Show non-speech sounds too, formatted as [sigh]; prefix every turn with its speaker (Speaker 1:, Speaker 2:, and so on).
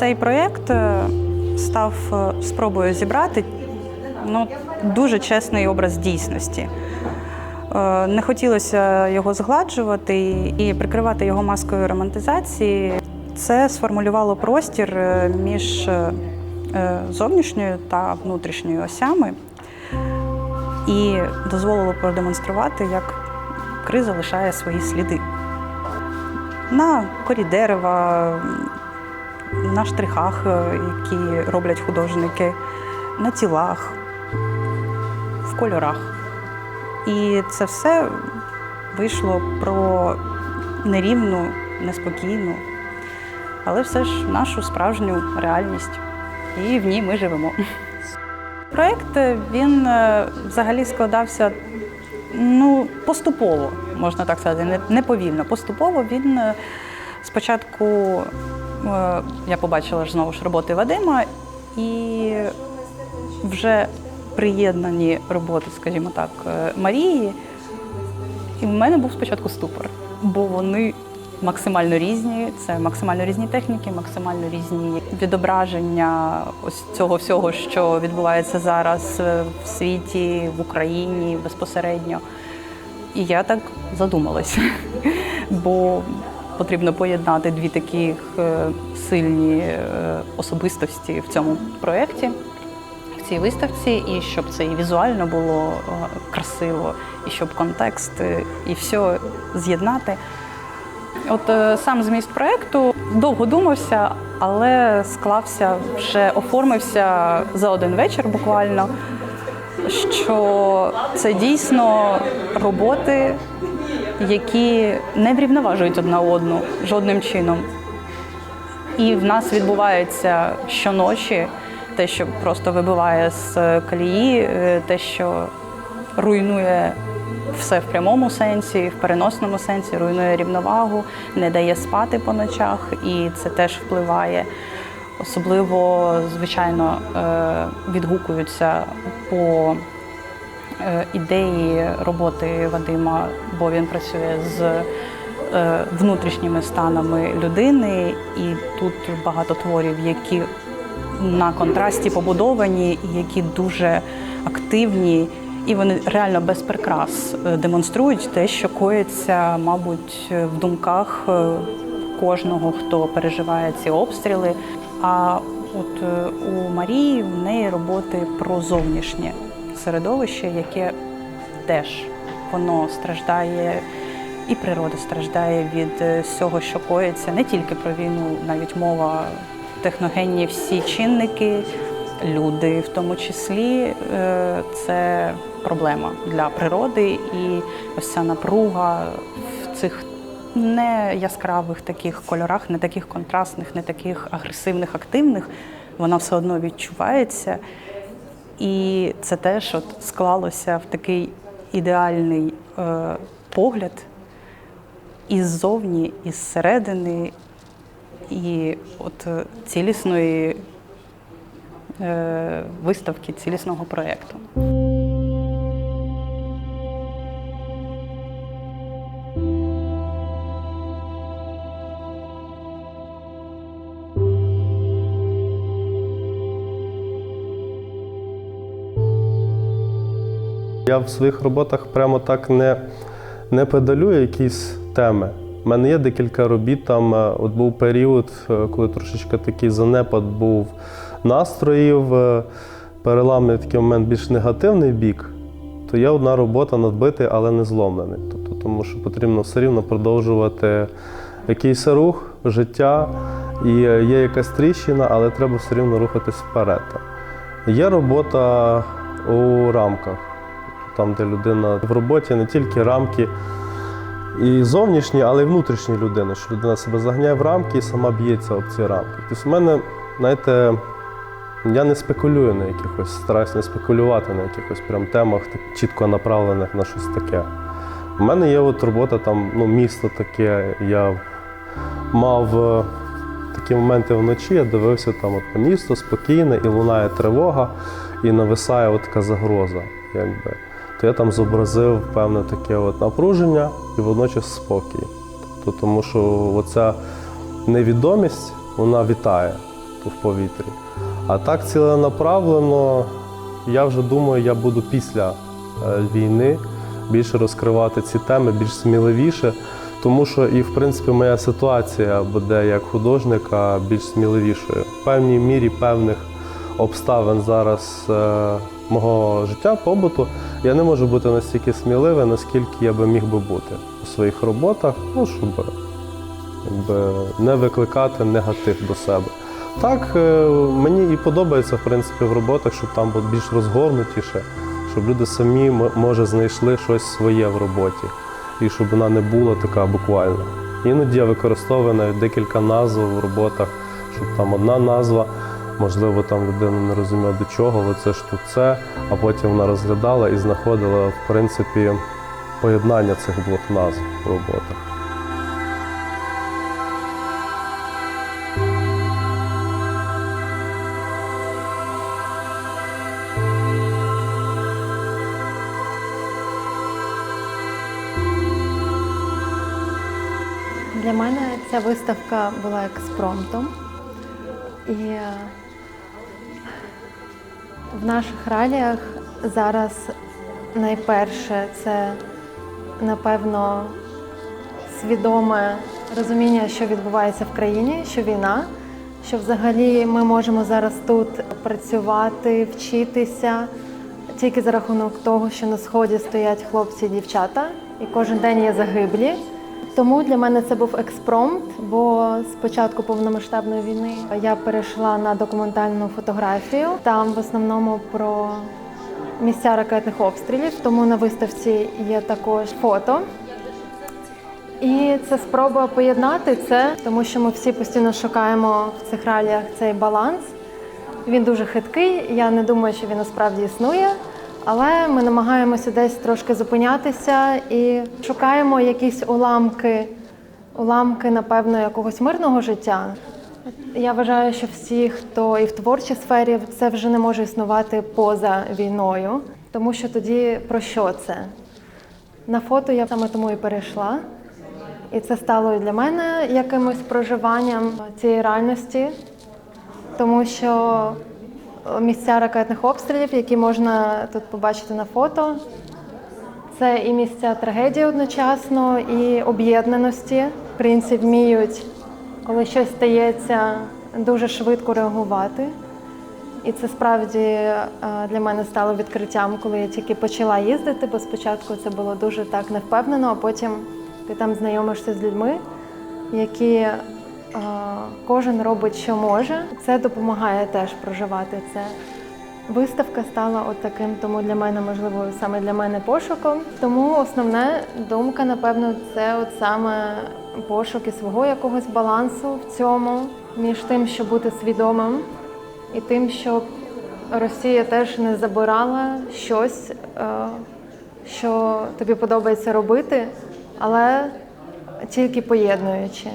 Speaker 1: Цей проєкт е, став е, спробою зібрати ну, дуже чесний образ дійсності. Е, Не хотілося його згладжувати і прикривати його маскою романтизації. Це сформулювало простір між зовнішньою та внутрішньою осями і дозволило продемонструвати, як криза лишає свої сліди. На корі дерева, на штрихах, е, які роблять художники, на тілах, в кольорах. І це все вийшло про нерівну, неспокійну, але все ж нашу справжню реальність. І в ній ми живемо. Проєкт е, він е, взагалі складався ну, поступово, можна так сказати, не, повільно. Поступово він спочатку я побачила ж знову ж роботи Вадима і вже приєднані роботи, скажімо так, е, Марії. І в мене був спочатку ступор, бо вони максимально різні. Це максимально різні техніки, максимально різні відображення ось цього всього, що відбувається зараз е, в світі, в Україні безпосередньо. І я так задумалася, [laughs] бо потрібно поєднати дві таких е, сильні е, особистості в цьому проєкті в цій виставці, і щоб це і візуально було е, красиво, і щоб контекст і все з'єднати. От сам зміст проєкту довго думався, але склався вже оформився за один вечір буквально. Що це дійсно роботи, які не врівноважують одна одну жодним чином. І в нас відбувається щоночі те, що просто вибиває з колії, е, те, що руйнує все в прямому сенсі, в переносному сенсі, руйнує рівновагу, не дає спати по ночах, і це теж впливає. Особливо, звичайно, е, відгукуються по е, ідеї роботи Вадима, бо він працює з е, внутрішніми станами людини, і тут багато творів, які на контрасті побудовані, і які дуже активні, і вони реально без прикрас е, демонструють те, що коїться, мабуть, в думках е, кожного, хто переживає ці обстріли. А от е, у Марії в неї роботи про зовнішнє середовище, яке теж воно страждає, і природа страждає від е, всього, що коїться, не тільки про війну, навіть мова техногенні всі чинники, люди в тому числі, е, це проблема для природи, і ось ця напруга в цих не яскравих таких кольорах, не таких контрастних, не таких агресивних, активних, вона все одно відчувається. І це теж от склалося в такий ідеальний е, погляд і ззовні, і зсередини, і от е, цілісної е, виставки, цілісного проєкту.
Speaker 2: Я в своїх роботах прямо так не, не педалюю якісь теми. У мене є декілька робіт. Там е, от був період, е, коли трошечки такий занепад був настроїв, е, переламний такий момент більш негативний бік, то є одна робота надбитий, але не зломлений. Тобто, тому що потрібно все рівно продовжувати якийсь рух, життя, і є якась тріщина, але треба все рівно рухатись вперед. Є робота у рамках там, де людина в роботі, не тільки рамки і зовнішні, але й внутрішні людини, що людина себе загняє в рамки і сама б'ється об ці рамки. Тобто, в мене, знаєте, я не спекулюю на якихось, стараюсь не спекулювати на якихось прям темах, так чітко направлених на щось таке. У мене є от робота там, ну, місто таке. Я мав е, такі моменти вночі, я дивився там от місто спокійне, і лунає тривога, і нависає от така загроза. Якби. То я там зобразив певне таке от напруження і водночас спокій. Тобто, тому що оця невідомість вона вітає. в повітрі. А так ціленаправлено, я вже думаю, я буду після е, війни більше розкривати ці теми, більш сміливіше. Тому що і в принципі моя ситуація буде як художника більш сміливішою. В певній мірі певних обставин зараз е, мого життя, побуту, я не можу бути настільки сміливим, наскільки я би міг би бути у своїх роботах, ну щоб якби, не викликати негатив до себе. Так, е, мені і подобається в принципі в роботах, щоб там було більш розгорнутіше, щоб люди самі може знайшли щось своє в роботі, і щоб вона не була така буквальна. Іноді я використовую навіть декілька назв в роботах, щоб там одна назва, можливо, там людина не розуміла до чого, оце ж тут це, а потім вона розглядала і знаходила в принципі поєднання цих двох назв в роботах.
Speaker 3: Для мене ця виставка була експромтом. І в наших реаліях зараз найперше це, напевно, свідоме розуміння, що відбувається в країні, що війна, що взагалі ми можемо зараз тут працювати, вчитися тільки за рахунок того, що на сході стоять хлопці і дівчата, і кожен день є загиблі. Тому для мене це був експромт, бо з початку повномасштабної війни я перейшла на документальну фотографію. Там в основному про місця ракетних обстрілів, тому на виставці є також фото. І це спроба поєднати це, тому що ми всі постійно шукаємо в цих реаліях цей баланс. Він дуже хиткий. Я не думаю, що він насправді існує. Але ми намагаємося десь трошки зупинятися і шукаємо якісь уламки, уламки, напевно, якогось мирного життя. Я вважаю, що всі, хто і в творчій сфері, це вже не може існувати поза війною, тому що тоді про що це? На фото я саме тому і перейшла. І це стало і для мене якимось проживанням цієї реальності, тому що місця ракетних обстрілів, які можна тут побачити на фото, це і місця трагедії одночасно, і об'єднаності. Українці вміють, коли щось стається, дуже швидко реагувати. І це справді е, для мене стало відкриттям, коли я тільки почала їздити, бо спочатку це було дуже так невпевнено, а потім ти там знайомишся з людьми, які кожен робить, що може. Це допомагає теж проживати це. Виставка стала от таким, тому для мене, можливо, саме для мене пошуком. Тому основна думка, напевно, це от саме пошуки свого якогось балансу в цьому, між тим, щоб бути свідомим, і тим, щоб Росія теж не забирала щось, е, що тобі подобається робити, але тільки поєднуючи.